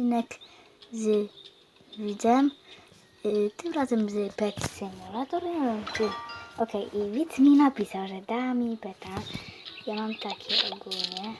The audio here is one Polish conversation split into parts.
odcinek z widzem. Y, tym razem z Pet Simulator. Nie wiem czy. Okej, i widz mi napisał, że da mi peta. Ja mam takie ogólnie.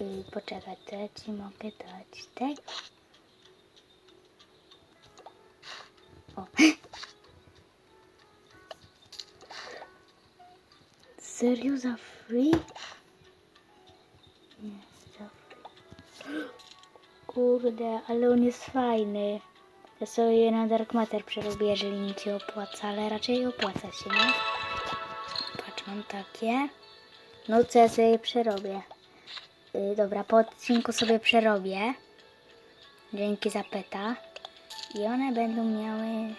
Y, poczekaj, to ja ci mogę dać tego. O. Serio za free? Kurde, ale on jest fajny. Ja sobie na Dark Matter przerobię, jeżeli się opłaca, ale raczej opłaca się, nie? Patrz, mam takie. No co ja sobie przerobię? Yy, dobra, po odcinku sobie przerobię. Dzięki za peta. I one będą miały...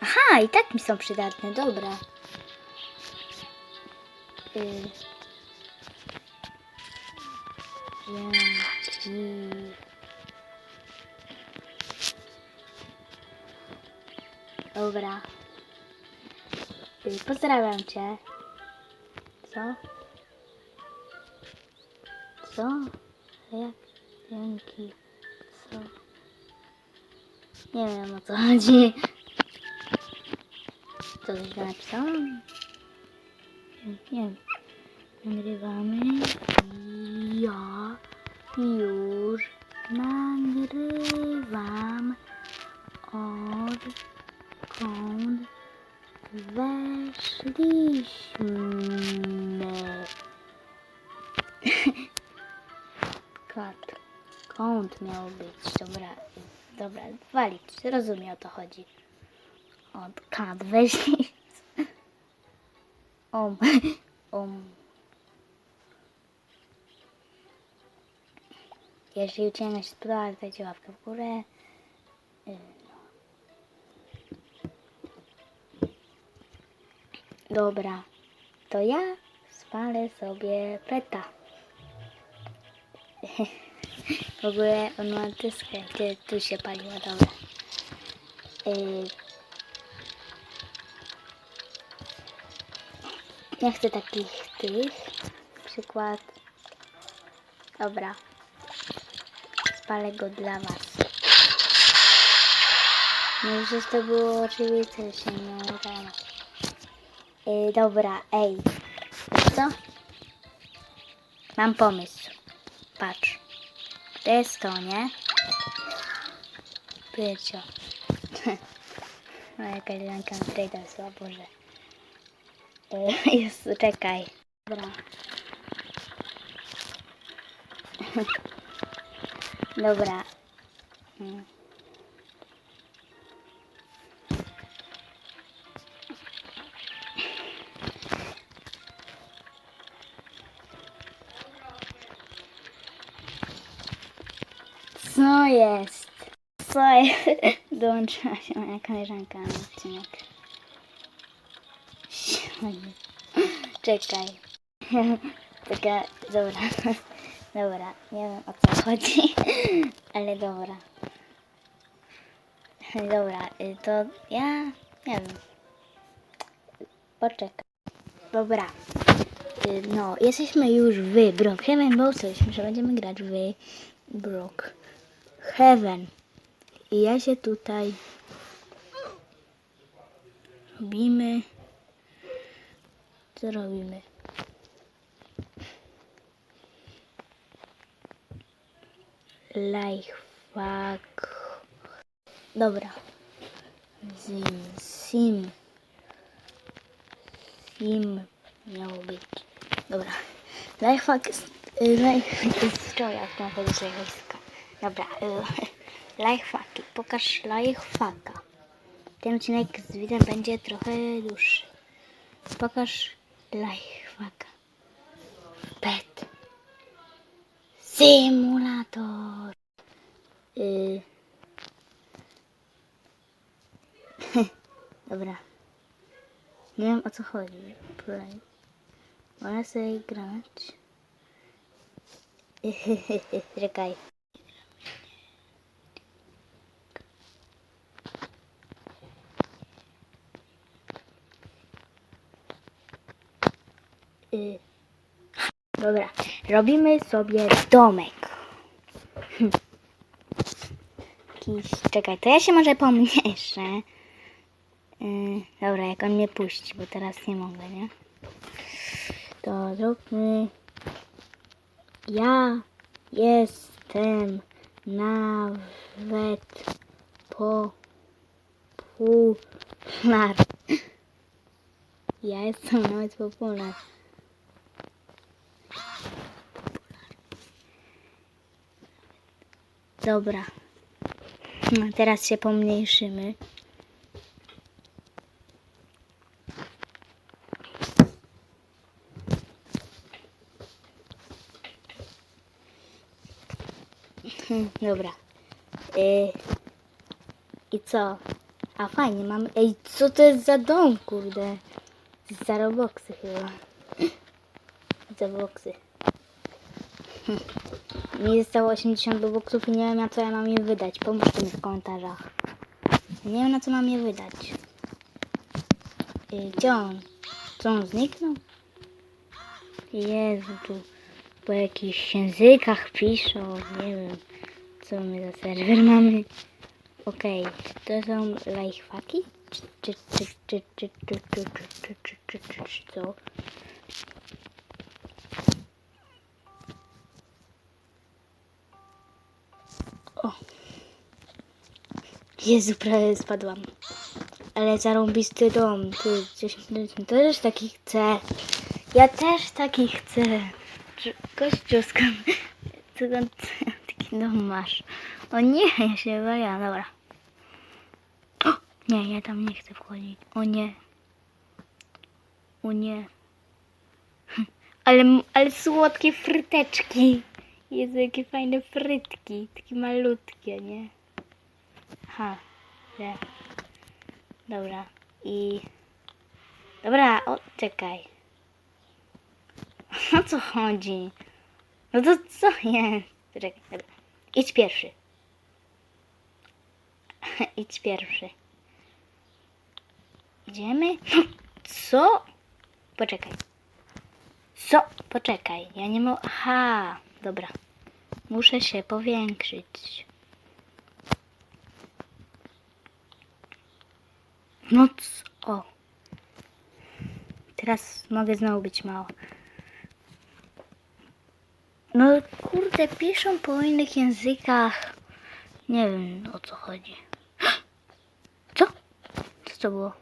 Aha, i tak mi są przydatne, dobra. Yy. Dzięki. Dobra. Pozdrawiam cię. Co? Co? Jak? Dzięki. Co? Nie wiem o co chodzi. Co coś tam napisałam? Nie wiem. Nagrywamy. Ja już nagrywam odkąd weszliśmy. Kat. Kąt miał być. Dobra, dobra, walić. Rozumiem o to chodzi. Od kat weszli. Om. Om. Jeśli odcinek się spodobał, dajcie łapkę w górę. Y. Dobra, to ja spalę sobie peta. W ogóle on ma dyskę, gdzie tu się paliła, dobra. Y, Nie chcę takich tych. Przykład. Dobra. Spalę go dla was. No przecież to było oczywiste, że nie udało. Yy, dobra, ej. Co? Mam pomysł. Patrz. To jest to, nie? Pyrcio. Moja koleżanka mi tutaj dosła, Boże. E, Jezu, czekaj. Dobra. Dobra. Co jest? Co jest? Dołączyła się moja koleżanka na odcinek. Czekaj. Taka, dobra. Dobra, nie wiem o co chodzi, ale dobra. Dobra, y, to ja nie wiem. Poczekaj. Dobra. Y, No, jesteśmy już w Brookhaven, bo usłyszeliśmy, że będziemy grać w Brookhaven. I ja się tutaj robimy. Co robimy? Lifehack. Dobra. Zim, sim. Sim miało być. Dobra. Lifehack jest, y, lifehack jest wczoraj, jak mam powiedzieć wojska. Dobra. y, Lifehacki. Pokaż lifehacka. Ten odcinek z widem będzie trochę dłuższy. Pokaż lifehacka. Pet. Symulator. Y... Dobra. Nie wiem o co chodzi. Play. Mogę sobie grać. Czekaj. Y... Dobra, robimy sobie domek. Jakiś... Czekaj, to ja się może pomniejszę. Yy, dobra, jak on mnie puści, bo teraz nie mogę, nie? To zróbmy... Ja jestem nawet popularny. Ja jestem nawet popularny. Dobra. No, teraz się pomniejszymy. Hmm, Dobra. Y, I co? A fajnie, mam. Ej, co to jest za dom, kurde? Za Roboxy chyba. Za Roboxy. Mi zostało 80 boxów i nie wiem na co ja mam je wydać. Pomóżcie mi w komentarzach. Nie wiem na co mam je wydać. Y, Gdzie on? Co on zniknął? Jezu, tu po jakichś językach piszą. Nie wiem, co my za serwer mamy. Okej, to są lifehacki? Czy, czy, czy, czy, czy, czy, czy, czy, czy, czy, czy, czy, czy, co? Jezu, prawie spadłam. Ale zarąbisty dom. Jest 10 minut. Też taki chcę. Ja też taki chcę. Kościół, skąd, taki dom masz? O nie, ja się boję. Dobra. O, nie, ja tam nie chcę wchodzić. O nie. O nie. Ale, ale słodkie fryteczki. Jezu, jakie fajne frytki. Takie malutkie, nie? Ha, że. Dobra. I... Dobra, o, czekaj. O co chodzi? No to co jest? Czekaj, dobra. Idź pierwszy. Idź pierwszy. Idziemy? Co? Poczekaj. Co? Poczekaj. Ja nie mogę. Aha, dobra. Muszę się powiększyć. No co? O. Teraz mogę znowu być mała. No kurde, piszą po innych językach. Nie wiem o co chodzi. Co? Co to było?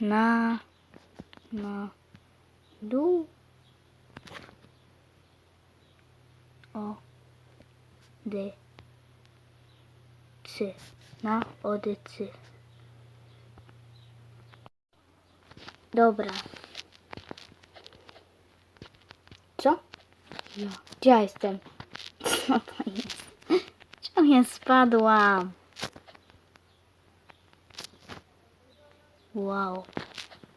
Na... Na... Dół... O... Dy... Cy... Na odycy. Dobra. Co? Ja. Gdzie ja jestem? Co to jest? Czemu ja spadłam? Wow.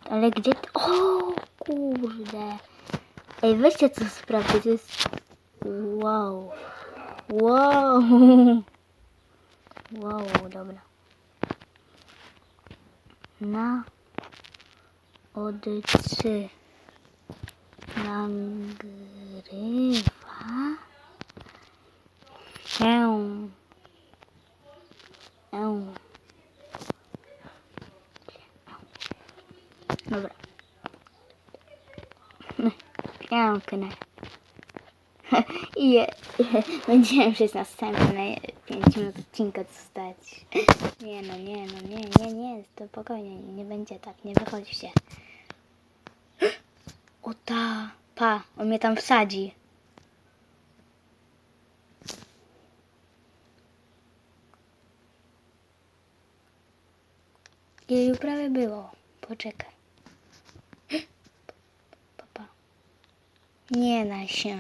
Ale gdzie to? O kurde. Ej, weźcie co sprawdzić. To jest... Wow. Wow. Wow, dobra. Na odetse nangreva? É um é um. É um que né? É né? I je, będziemy przez następne 5 minut odcinka dostać. Nie no, nie no, nie, nie, nie, to spokojnie, nie będzie tak, nie wychodźcie. O ta, pa, on mnie tam wsadzi. Jej prawie było. Poczekaj. Papa. Nie da się.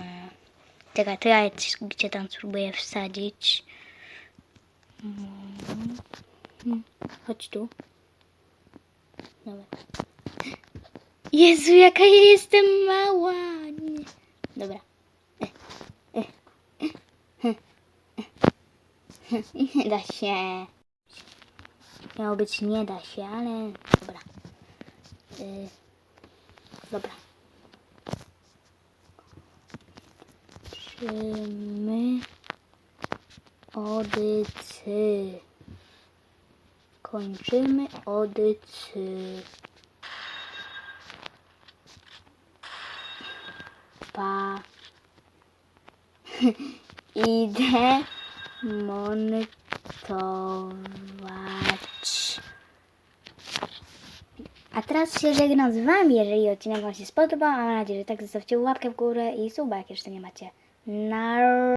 Czekaj, to ja gdzie tam spróbuję wsadzić. Mm. Chodź tu. Dobra. Jezu, jaka ja jestem mała. Nie. Dobra. Nie da się. Miało być nie da się, ale dobra. Y, dobra. Czy my Odycy. Kończymy odycy. Pa. Idę montować. A teraz się żegnam z Wami, jeżeli odcinek Wam się spodobał. Mam nadzieję, że tak zostawcie łapkę w górę i suba, jak jeszcze nie macie. Na